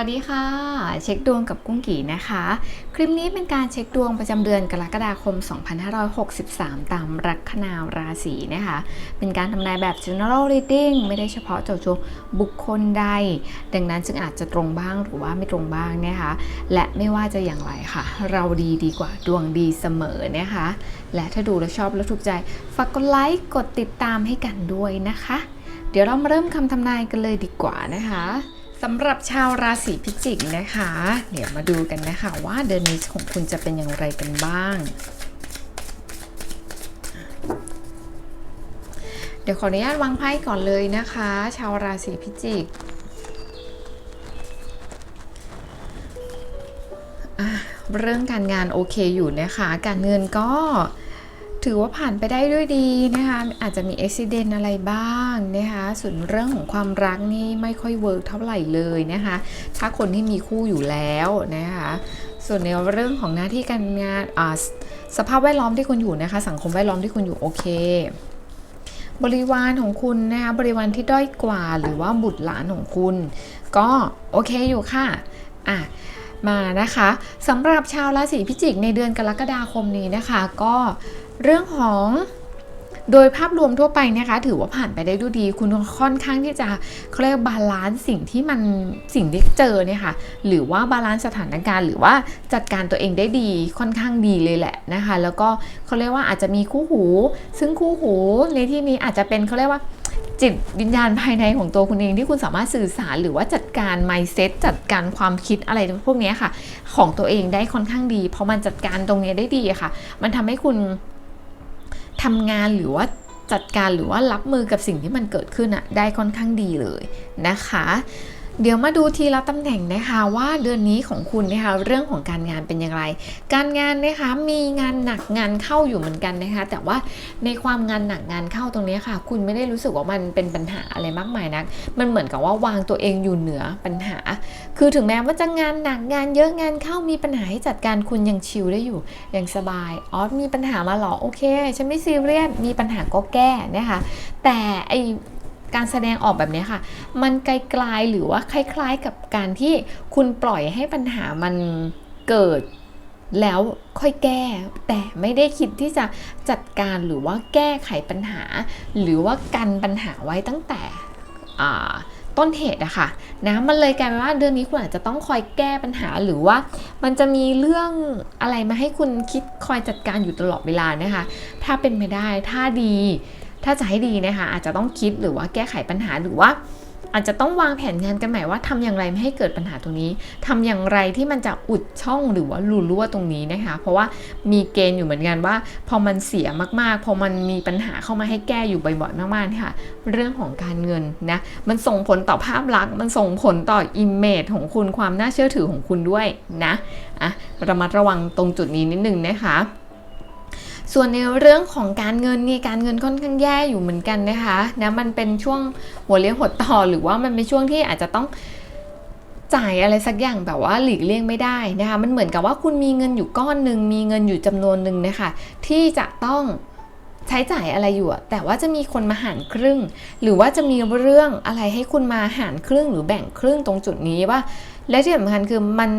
วัสดีค่ะ เช็คดวงกับกุ้งกี่นะคะ คลิปนี้เป็นการเช็คดวงประจำเดือนกรกฎาคม 2563 ตามลัคนาราศีนะคะ เป็นการทำนายแบบ general reading ไม่ได้เฉพาะเจาะจงบุคคลใด ดังนั้นจึงอาจจะตรงบ้างหรือว่าไม่ตรงบ้างนะคะ และไม่ว่าจะอย่างไรค่ะ เราดีดีกว่าดวงดีเสมอนะคะ และถ้าดูแล้วชอบแล้วถูกใจฝากกดไลค์กดติดตามให้กันด้วยนะคะ เดี๋ยวเรามาเริ่มคำทำนายกันเลยดีกว่านะคะ สำหรับชาวราศีพิจิกนะคะ เดี๋ยวมาดูกันนะคะว่าเดือนนี้ของคุณจะเป็นอย่างไรกันบ้าง เดี๋ยวขออนุญาตวางไพ่ก่อนเลยนะคะ ชาวราศีพิจิกเรื่องการงานโอเคอยู่นะคะ การเงินก็ ถือว่าผ่านไปได้ด้วยดีนะคะอาจจะมีอุบิเหตุอะไรบ้างนะคะส่วนเรื่องของความรักนี่ไม่ค่อยเวิร์กเท่าไหร่เลยนะคะถ้าคนที่มีคู่อยู่แล้วนะคะส่วนในเรื่องของหน้าที่การงานสภาพแวดล้อมที่คุณอยู่นะคะ สังคมแวดล้อมที่คุณอยู่โอเค บริวารของคุณนะคะบริวารที่ด้อยกว่าหรือว่าบุตรหลานของคุณ ก็โอเคอยู่ค่ะอะมานะคะสำหรับชาวราศีพิจิกในเดือนกรกฎาคมนี้นะคะ ก็ เรื่องของโดยภาพรวมทั่วไปนะคะ ถือว่าผ่านไปได้ด้วยดี คุณค่อนข้างที่จะเขาเรียกบาลานซ์สิ่งที่มันสิ่งที่เจอเนี่ยค่ะ หรือว่าบาลานซ์สถานการณ์ หรือว่าจัดการตัวเองได้ดีค่อนข้างดีเลยแหละนะคะ แล้วก็เขาเรียกว่าอาจจะมีคู่หู ซึ่งคู่หูในที่นี้อาจจะเป็นเขาเรียกว่าจิตวิญญาณภายในของตัวคุณเองที่คุณสามารถสื่อสารหรือว่าจัดการ mindset จัดการความคิดอะไรพวกนี้ค่ะ ของตัวเองได้ค่อนข้างดี เพอมันจัดการตรงนี้ได้ดีค่ะ มันทำให้คุณ ทำงานหรือว่าจัดการหรือว่ารับมือกับสิ่งที่มันเกิดขึ้นอะได้ค่อนข้างดีเลยนะคะ เดี๋ยวมาดูทีละตำแหน่งนะคะว่าเดือนนี้ของคุณนะคะเรื่องของการงานเป็นอย่างไร การงานนะคะมีงานหนักงานเข้าอยู่เหมือนกันนะคะ แต่ว่าในความงานหนักงานเข้าตรงนี้ค่ะ คุณไม่ได้รู้สึกว่ามันเป็นปัญหาอะไรมากมายนัก มันเหมือนกับว่าวางตัวเองอยู่เหนือปัญหา คือถึงแม้ว่าจะงานหนักงานเยอะงานเข้ามีปัญหาให้จัดการคุณยังชิลได้อยู่ยังสบายอ๋อมีปัญหามาหรอโอเคฉันไม่ซีเรียสมีปัญหาก็แก้นะคะ แต่ไอ การแสดงออกแบบนี้ค่ะ มันไกลๆหรือว่าคล้าย ๆ กับการที่คุณปล่อยให้ปัญหามันเกิดแล้วค่อยแก้ แต่ไม่ได้คิดที่จะจัดการหรือว่าแก้ไขปัญหา หรือว่ากันปัญหาไว้ตั้งแต่ต้นเหตุอะค่ะนะมันเลยกลายเป็นว่าเดือนนี้คุณอาจจะต้องคอยแก้ปัญหาหรือว่า มันจะมีเรื่องอะไรมาให้คุณคิดคอยจัดการอยู่ตลอดเวลานะคะ ถ้าเป็นไม่ได้ถ้าดี ถ้าจะให้ดีนะคะอาจจะต้องคิดหรือว่าแก้ไขปัญหาหรือว่าอาจจะต้องวางแผนงานกันใหม่ว่าทำอย่างไรไม่ให้เกิดปัญหาตรงนี้ทำอย่างไรที่มันจะอุดช่องหรือว่ารูรั่วตรงนี้นะคะ เพราะว่ามีเกณฑ์อยู่เหมือนกันว่า พอมันเสียมากๆ พอมันมีปัญหาเข้ามาให้แก้อยู่บ่อยๆมากๆค่ะ เรื่องของการเงินนะมันส่งผลต่อภาพลักษณ์มันส่งผลต่ออิมเมจของคุณความน่าเชื่อถือของคุณด้วยนะอะระมัดระวังตรงจุดนี้นิดนึงนะคะ ส่วนในเรื่องของการเงินนี่การเงินค่อนข้างแย่อยู่เหมือนกันนะคะนะมันเป็นช่วงหัวเลี้ยวหัวต่อหรือว่ามันเป็นช่วงที่อาจจะต้องจ่ายอะไรสักอย่างแบบว่าหลีกเลี่ยงไม่ได้นะคะ มันเหมือนกับว่าคุณมีเงินอยู่ก้อนหนึ่งมีเงินอยู่จำนวนหนึ่งนะคะที่จะต้องใช้จ่ายอะไรอยู่ แต่ว่าจะมีคนมาหารครึ่ง หรือว่าจะมีเรื่องอะไรให้คุณมาหารครึ่งหรือแบ่งครึ่งตรงจุดนี้ว่า และที่สำคัญคือมัน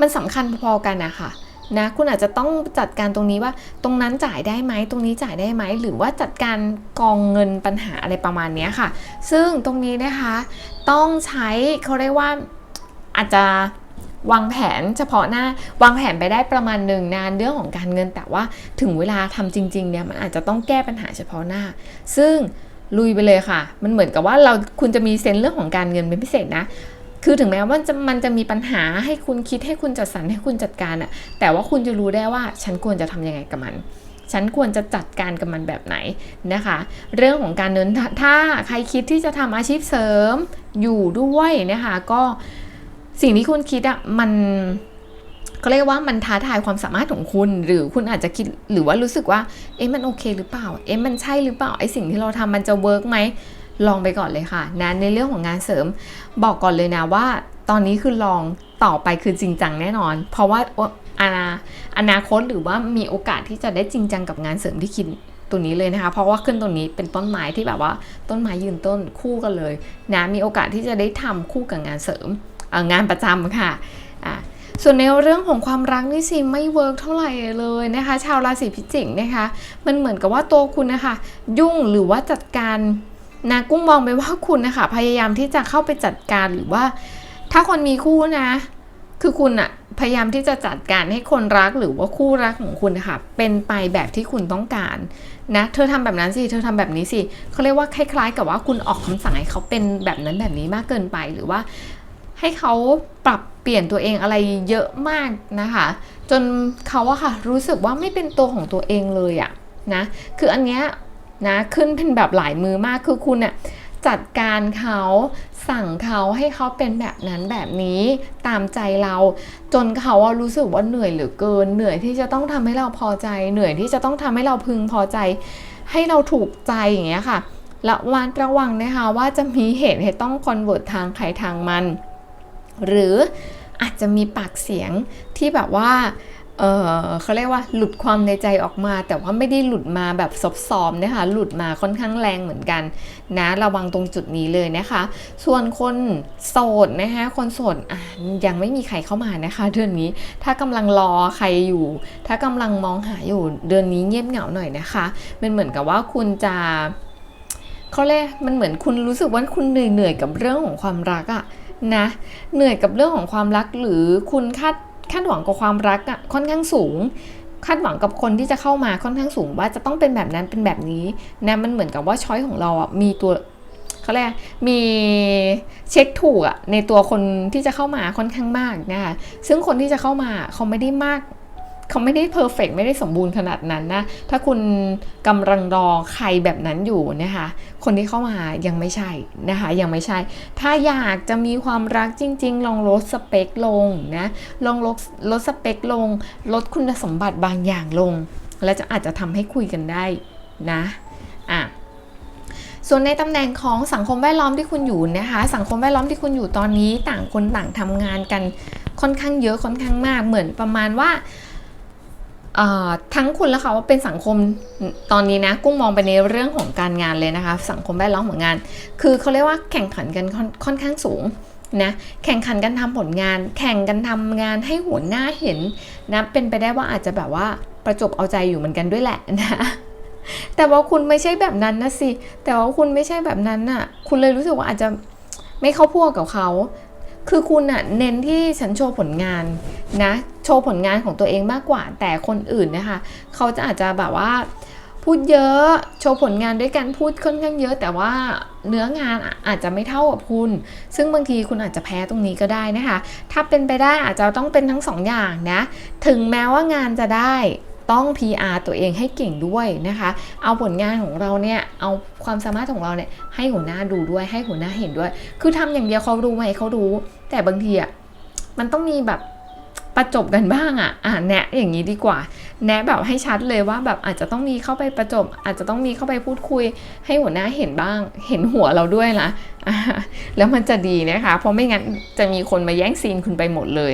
มันสำคัญพอๆกันนะคะ นะคุณอาจจะต้องจัดการตรงนี้ว่าตรงนั้นจ่ายได้ไหมตรงนี้จ่ายได้ไหมหรือว่าจัดการกองเงินปัญหาอะไรประมาณนี้ค่ะ ซึ่งตรงนี้นะคะต้องใช้เขาเรียกว่าอาจจะวางแผนเฉพาะหน้าวางแผนไปได้ประมาณหนึ่งนานเรื่องของการเงิน แต่ว่าถึงเวลาทำจริงๆเนี่ยมันอาจจะต้องแก้ปัญหาเฉพาะหน้า ซึ่งลุยไปเลยค่ะ มันเหมือนกับว่าเราคุณจะมีเซนส์เรื่องของการเงินเป็นพิเศษนะ คือถึงแม้ว่าจะมันจะมีปัญหาให้คุณคิดให้คุณจัดสรรให้คุณจัดการอะแต่ว่าคุณจะรู้ได้ว่าฉันควรจะทำยังไงกับมัน ฉันควรจะจัดการกับมันแบบไหนนะคะ เรื่องของการเงินถ้าถ้าใครคิดที่จะทำอาชีพเสริมอยู่ด้วยนะคะ ก็สิ่งที่คุณคิดอะมันเขาเรียกว่ามันท้าทายความสามารถของคุณ หรือคุณอาจจะคิดหรือว่ารู้สึกว่าเอ๊ะมันโอเคหรือเปล่า เอ๊ะมันใช่หรือเปล่าไอสิ่งที่เราทำมันจะเวิร์กไหม ลองไปก่อนเลยค่ะนะในเรื่องของงานเสริมบอกก่อนเลยนะว่า ตอนนี้คือลองต่อไปคือจริงจังแน่นอน เพราะว่าอนาอนาคตหรือว่ามีโอกาสที่จะได้จริงจังกับงานเสริมที่คิดตัวนี้เลยนะคะ เพราะว่าขึ้นตรงนี้เป็นต้นไม้ที่แบบว่าต้นไม้ยืนต้นคู่กันเลยนะมีโอกาสที่จะได้ทำคู่กับงานเสริมงานประจำค่ะอะส่วนในเรื่องของความรักนี่สิไม่เวิร์กเท่าไหร่เลยนะคะ ชาวราศีพิจิกนะคะ มันเหมือนกับว่าตัวคุณนะคะ ยุ่งหรือว่าจัดการ นะกุ้งมองไปว่าคุณนะคะพยายามที่จะเข้าไปจัดการหรือว่า ถ้าคนมีคู่นะ คือคุณอะพยายามที่จะจัดการให้คนรักหรือว่าคู่รักของคุณนะคะเป็นไปแบบที่คุณต้องการนะ เธอทำแบบนั้นสิ เธอทำแบบนี้สิเขาเรียกว่าคล้าย ๆ กับว่าคุณออกคำสั่งให้เขาเป็นแบบนั้นแบบนี้มากเกินไปหรือว่า ให้เขาปรับเปลี่ยนตัวเองอะไรเยอะมากนะคะ จนเขาอะค่ะรู้สึกว่าไม่เป็นตัวของตัวเองเลยอะนะ คืออันเนี้ย นะขึ้นเป็นแบบหลายมือมากคือคุณอะจัดการเขาสั่งเขาให้เขาเป็นแบบนั้นแบบนี้ตามใจเรา จนเขารู้สึกว่าเหนื่อยเหลือเกิน เหนื่อยที่จะต้องทำให้เราพอใจ เหนื่อยที่จะต้องทำให้เราพึงพอใจ ให้เราถูกใจอย่างเงี้ยค่ะระวังระวังนะคะว่าจะมีเหตุให้ต้องคอนเวิร์ตทางใครทางมัน หรืออาจจะมีปากเสียงที่แบบว่า เออเขาเรียกว่าหลุดความในใจออกมา แต่ว่าไม่ได้หลุดมาแบบซบซ้อมนะคะหลุดมาค่อนข้างแรงเหมือนกันนะระวังตรงจุดนี้เลยนะคะ ส่วนคนโสดนะคะคนโสดยังไม่มีใครเข้ามานะคะ เดือนนี้ถ้ากำลังรอใครอยู่ ถ้ากำลังมองหาอยู่เดือนนี้เงียบเหงาหน่อยนะคะมันเหมือนกับว่าคุณจะเขาเรียกมันเหมือนคุณรู้สึกว่าคุณเหนื่อยเหนื่อยๆกับเรื่องของความรักอะนะเหนื่อยกับเรื่องของความรักหรือคุณคาด คาดหวังกับความรักอะค่อนข้างสูง คาดหวังกับคนที่จะเข้ามาค่อนข้างสูง ว่าจะต้องเป็นแบบนั้นเป็นแบบนี้นะมันเหมือนกับว่าช้อยของเราอะมีตัวเขาเรียกมีเช็คถูกอะในตัวคนที่จะเข้ามาค่อนข้างมากนะคะซึ่งคนที่จะเข้ามาเขาไม่ได้มาก เขาไม่ได้เพอร์เฟกไม่ได้สมบูรณ์ขนาดนั้นนะ ถ้าคุณกำลังรอใครแบบนั้นอยู่นะคะ คนที่เข้ามายังไม่ใช่นะคะ ยังไม่ใช่ ถ้าอยากจะมีความรักจริง ๆ ลองลดสเปคลงนะ ลองลดลดสเปคลง ลดคุณสมบัติบางอย่างลง แล้วจะอาจจะทำให้คุยกันได้นะอะส่วนในตำแหน่งของสังคมแวดล้อมที่คุณอยู่นะคะ สังคมแวดล้อมที่คุณอยู่ตอนนี้ต่างคนต่างทำงานกันค่อนข้างเยอะค่อนข้างมากเหมือนประมาณว่า ทั้งคุณและเขาว่าเป็นสังคมตอนนี้นะ กุ้งมองไปในเรื่องของการงานเลยนะคะ สังคมแวดล้อมของงาน คือเขาเรียกว่าแข่งขันกันค่อนข้างสูงนะแข่งขันกันทำผลงาน แข่งกันทำงานให้หัวหน้าเห็นนะเป็นไปได้ว่าอาจจะแบบว่าประจบเอาใจอยู่เหมือนกันด้วยแหละนะแต่ว่าคุณไม่ใช่แบบนั้นนะสิ แต่ว่าคุณไม่ใช่แบบนั้นน่ะ คุณเลยรู้สึกว่าอาจจะไม่เข้าพวกกับเขา คือคุณอะเน้นที่ฉันโชว์ผลงานนะ โชว์ผลงานของตัวเองมากกว่า แต่คนอื่นนะคะ เขาจะอาจจะแบบว่าพูดเยอะโชว์ผลงานด้วยกันพูดค่อนข้างเยอะ แต่ว่าเนื้องานอาจจะไม่เท่ากับคุณ ซึ่งบางทีคุณอาจจะแพ้ตรงนี้ก็ได้นะคะ ถ้าเป็นไปได้อาจจะต้องเป็นทั้งสองอย่างนะ ถึงแม้ว่างานจะได้ ต้อง PR ตัวเองให้เก่งด้วยนะคะ เอาผลงานของเราเนี่ยเอาความสามารถของเราเนี่ยให้หัวหน้าดูด้วยให้หัวหน้าเห็นด้วย คือทำอย่างเดียวเขารู้ไหมเขารู้ แต่บางทีอะมันต้องมีแบบประจบกันบ้างอะอ่าแนะอย่างนี้ดีกว่า แนะแบบให้ชัดเลยว่าแบบอาจจะต้องมีเข้าไปประจบ อาจจะต้องมีเข้าไปพูดคุย ให้หัวหน้าเห็นบ้าง เห็นหัวเราด้วยนะแล้วมันจะดีนะคะ เพราะไม่งั้นจะมีคนมาแย่งซีนคุณไปหมดเลย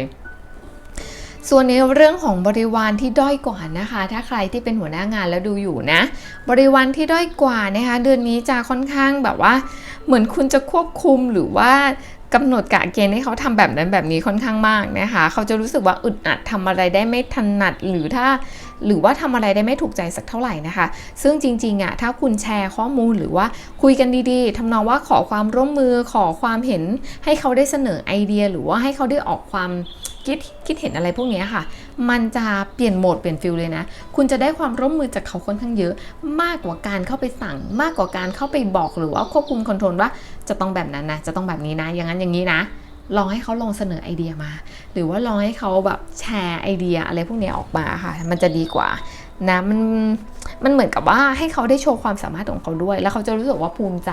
ส่วนในเรื่องของบริวารที่ด้อยกว่านะคะ ถ้าใครที่เป็นหัวหน้างานแล้วดูอยู่นะ บริวารที่ด้อยกว่านะคะเดือนนี้จะค่อนข้างแบบว่า เหมือนคุณจะควบคุมหรือว่ากำหนดกะเกณฑ์ให้เขาทำแบบนั้นแบบนี้ค่อนข้างมากนะคะ เขาจะรู้สึกว่าอึดอัดทำอะไรได้ไม่ถนัดหรือถ้าหรือว่าทำอะไรได้ไม่ถูกใจสักเท่าไหร่นะคะ ซึ่งจริงๆอะถ้าคุณแชร์ข้อมูลหรือว่าคุยกันดีๆทำนองว่าขอความร่วมมือขอความเห็นให้เขาได้เสนอไอเดีย หรือว่าให้เขาได้ออกความคิดคิดเห็นอะไรพวกนี้ค่ะ มันจะเปลี่ยนโหมดเปลี่ยนฟิลเลยนะ คุณจะได้ความร่วมมือจากเขาค่อนข้างเยอะ มากกว่าการเข้าไปสั่ง มากกว่าการเข้าไปบอกหรือว่าควบคุมคอนโทรลว่าจะต้องแบบนั้นนะ จะต้องแบบนี้นะ อย่างนั้นอย่างนี้นะ ลองให้เขาลองเสนอไอเดียมา หรือว่าลองให้เขาแบบแชร์ไอเดียอะไรพวกนี้ออกมาค่ะ มันจะดีกว่านะมันมันเหมือนกับว่าให้เขาได้โชว์ความสามารถของเขาด้วย แล้วเขาจะรู้สึกว่าภูมิใจ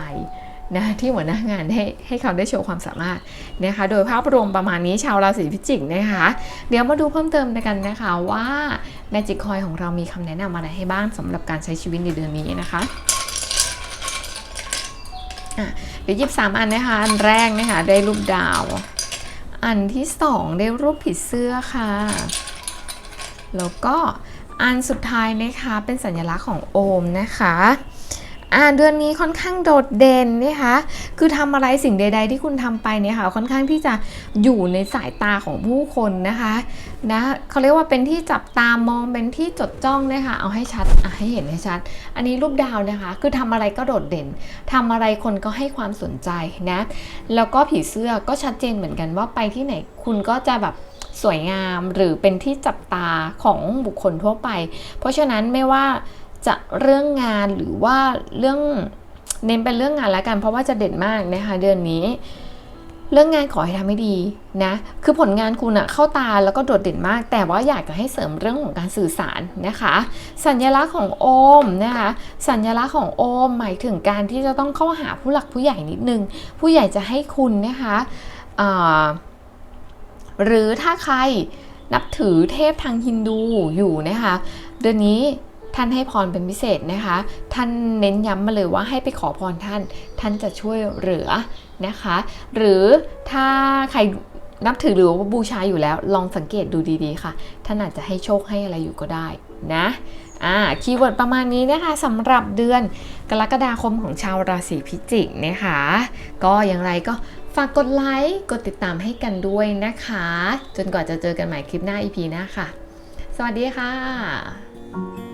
นะที่หัวหน้างานให้ให้เขาได้โชว์ความสามารถนะคะ โดยภาพรวมประมาณนี้ชาวราศีพิจิกนะคะ เดี๋ยวมาดูเพิ่มเติมกันนะคะว่า Magic Coin ของเรามีคำแนะนำอะไรให้บ้างสำหรับการใช้ชีวิตในเดือนนี้นะคะอะ ดี๋ยวหยิบสามอันนะคะ อันแรกนะคะได้รูปดาว อันที่สองได้รูปผีเสื้อค่ะ แล้วก็อันสุดท้ายนะคะเป็นสัญลักษณ์ของโอมนะคะ อ่าเดือนนี้ค่อนข้างโดดเด่นนะคะคือทำอะไรสิ่งใด ๆ ที่คุณทำไปเนี่ยค่ะค่อนข้างที่จะอยู่ในสายตาของผู้คนนะคะนะเขาเรียกว่าเป็นที่จับตามองเป็นที่จดจ้องนะคะเอาให้ชัดอะให้เห็นให้ชัด อันนี้รูปดาวนะคะ คือทำอะไรก็โดดเด่นทำอะไรคนก็ให้ความสนใจนะแล้วก็ผีเสื้อก็ชัดเจนเหมือนกันว่าไปที่ไหนคุณก็จะแบบสวยงามหรือเป็นที่จับตาของบุคคลทั่วไป เพราะฉะนั้นไม่ว่า จะเรื่องงานหรือว่าเรื่องเน้นเป็นเรื่องงานแล้วกัน เพราะว่าจะเด่นมากนะคะเดือนนี้ เรื่องงานขอให้ทำให้ดีนะ คือผลงานคุณอะเข้าตาแล้วก็โดดเด่นมาก แต่ว่าอยากจะให้เสริมเรื่องของการสื่อสารนะคะ สัญลักษณ์ของโอมนะคะ สัญลักษณ์ของโอมหมายถึงการที่จะต้องเข้าหาผู้หลักผู้ใหญ่นิดนึง ผู้ใหญ่จะให้คุณนะคะหรือถ้าใครนับถือเทพทางฮินดูอยู่นะคะ เดือนนี้ ท่านให้พรเป็นพิเศษนะคะ ท่านเน้นย้ำมาเลยว่าให้ไปขอพรท่าน ท่านจะช่วยเหลือนะคะ หรือถ้าใครนับถือหรือว่าบูชาอยู่แล้ว ลองสังเกตดูดีๆค่ะ ท่านอาจจะให้โชคให้อะไรอยู่ก็ได้นะอ่าคีย์เวิร์ดประมาณนี้นะคะสำหรับเดือนกรกฎาคมของชาวราศีพิจิกนะคะ ก็อย่างไรก็ฝากกดไลค์กดติดตามให้กันด้วยนะคะ จนกว่าจะเจอกันใหม่คลิปหน้า EP หน้าค่ะ สวัสดีค่ะ